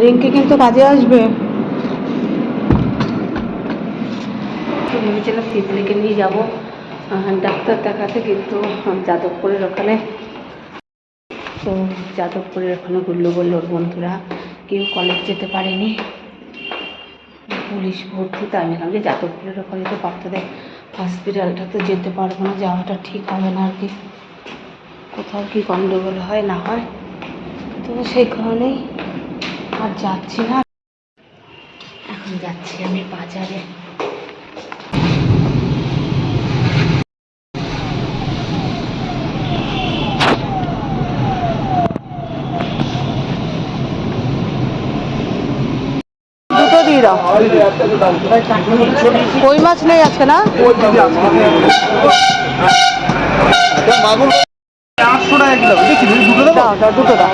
রিঙ্কি কিন্তু কাজে আসবে। ভেবেছিলাম তিতলিকে নিয়ে যাব। ডাক্তার দেখাতে কিন্তু যাদবপুরের ওখানে। তো যাদবপুরের ওখানে গুল্লু বলল ওর বন্ধুরা, কেউ কলেজ যেতে পারেনি। পুলিশ ভর্তি, তাই আমি ভাবলাম যে যাদবপুরের ওখানে তো বাচ্চাদের হসপিটালটা তো যেতে পারব না, যাওয়াটা ঠিক হবে না আর কি। কোথাও কি গন্ডগোল হয়, না হয়, তো সেই কারণেই আর যাচ্ছি না। এখন যাচ্ছি আমি বাজারে। দুটো দিয়ে দাও। কই মাছ নেই আজকে না? আটশো টাকা কিলো। দেখি দাও দুটো দাও।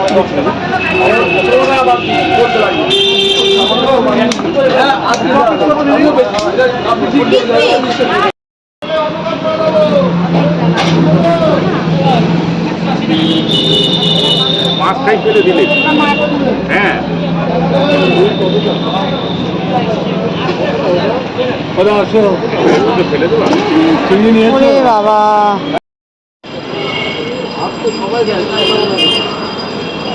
মাছ খাই ফেলে দিলে। হ্যাঁ। ফেলে দেবো। চিংড়ি নিয়ে বাবা। ওটা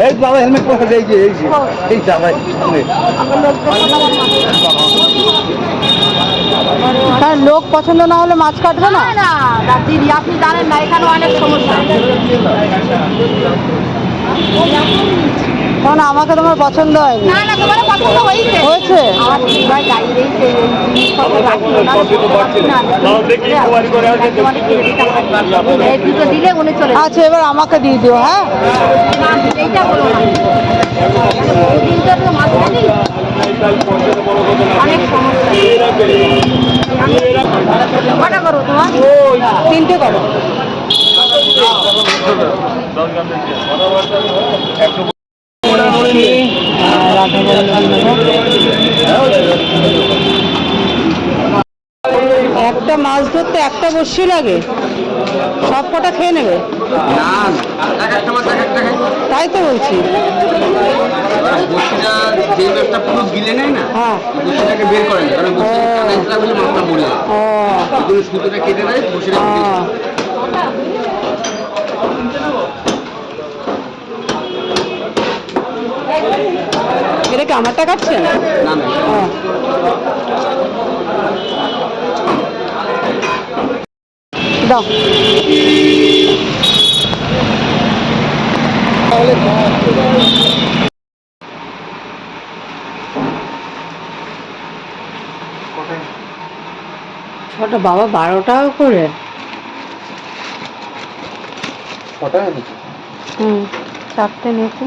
এই বাবা হেলমেট পরে এই যে এই যে এই দাদা তার লোক পছন্দ না হলে মাছ কাটবে না? না না দিদি আপনি জানেন না এখানে অনেক সমস্যা। কারণ আমাকে তোমার পছন্দ হয়নি। না না তোমার পছন্দ হয়েছে। হয়েছে? আমার গাড়ি আচ্ছা এবার আমাকে দিয়ে দিও হ্যাঁ? কটা করো তোমার? তিনটে করো। একটা মাছ ধরতে একটা বসি লাগে? সব কটা খেয়ে নেবে? তাই তো বলছি। না হ্যাঁ ও। এটা কি আমারটা কাটছেন না না। দাও। ছটা বাবা বারো টাকা করে ছটা হুম চারটে নিয়েছি।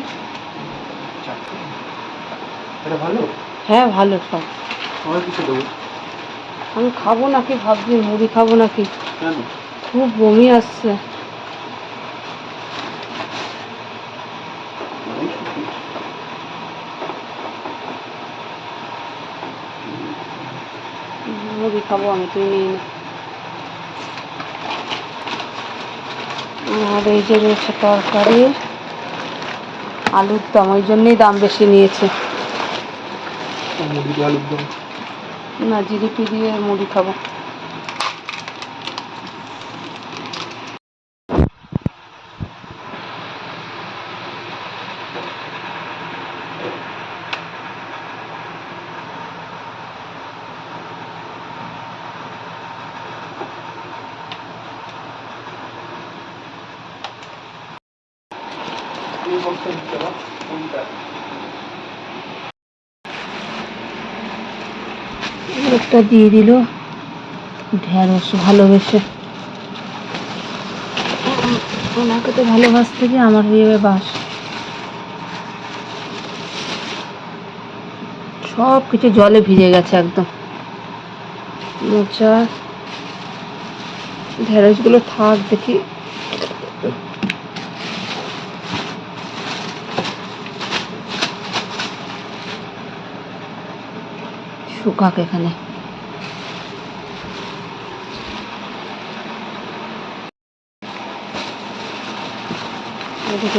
এটা ভালো? হ্যাঁ ভালো সব। আমার কিছু দেবো? আমি খাব নাকি ভাবছি মুড়ি খাব নাকি? কেন? খুব বমি আসছে। মুড়ি খাব আমি তুই নিয়ে নে। আর এই যে রয়েছে তরকারি আলুর দাম ওই জন্যই দাম বেশি নিয়েছে। মুড়ি দিয়ে আলুর দম না জিলিপি দিয়ে মুড়ি খাব Thank. একটা দিয়ে দিল। ঢেঁড়স ভালোবেসে। ওনাকে তো ভালোবাসতে গিয়ে আমার হয়ে বাস। সব কিছু জলে ভিজে গেছে একদম। মোচা, ঢেঁড়সগুলো থাক দেখি। শুকাক এখানে।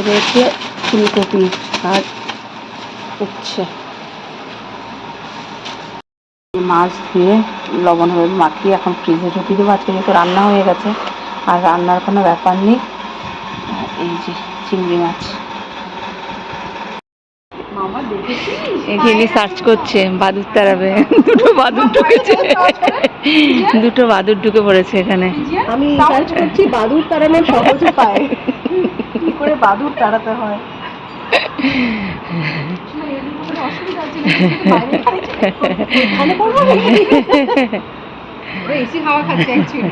রয়েছে ফুলকপি আর উচ্ছে মাছ ধুয়ে লবণ হলুদ মাখিয়ে এখন ফ্রিজে ঢুকিয়ে দেবো। আজকে যেহেতু রান্না হয়ে গেছে, আর রান্নার কোনো ব্যাপার নেই। এই যে চিংড়ি মাছ। এখানে সার্চ করছে বাদুর তাড়াবে। দুটো বাদুর ঢুকেছে। দুটো বাদুর ঢুকে পড়েছে এখানে। আমি সার্চ করছি বাদুর তাড়ানোর সহজ উপায়। কি করে বাদুর তাড়াতে হয়?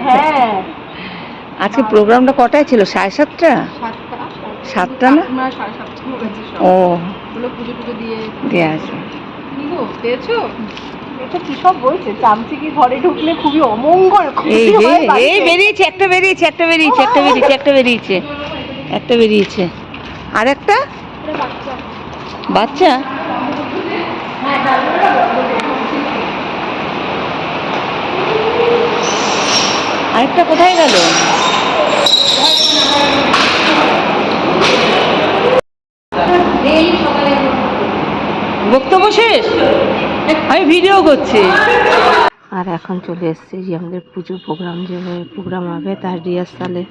হ্যাঁ। আজকে প্রোগ্রামটা কটায় ছিল? সাড়ে সাতটা? সাতটা না? ও। পুজো টুজো দিয়ে। দিয়ে আসবে। পেয়েছ? এটা কি সব বলছে চামচিকি ঘরে ঢুকলে খুবই অমঙ্গল এই ক্ষতি যে বাড়িতে। এই বেরিয়েছে একটা বেরিয়েছে একটা বেরিয়েছে একটা বেরিয়েছে একটা বেরিয়েছে একটা বেরিয়েছে। আর একটা? বাচ্চা বাচ্চা। আরেকটা কোথায় গেল? ভিডিও করছে। আর এখন চলে এসেছি যে আমাদের পুজো প্রোগ্রাম যে প্রোগ্রাম হবে তার রিহার্সালে।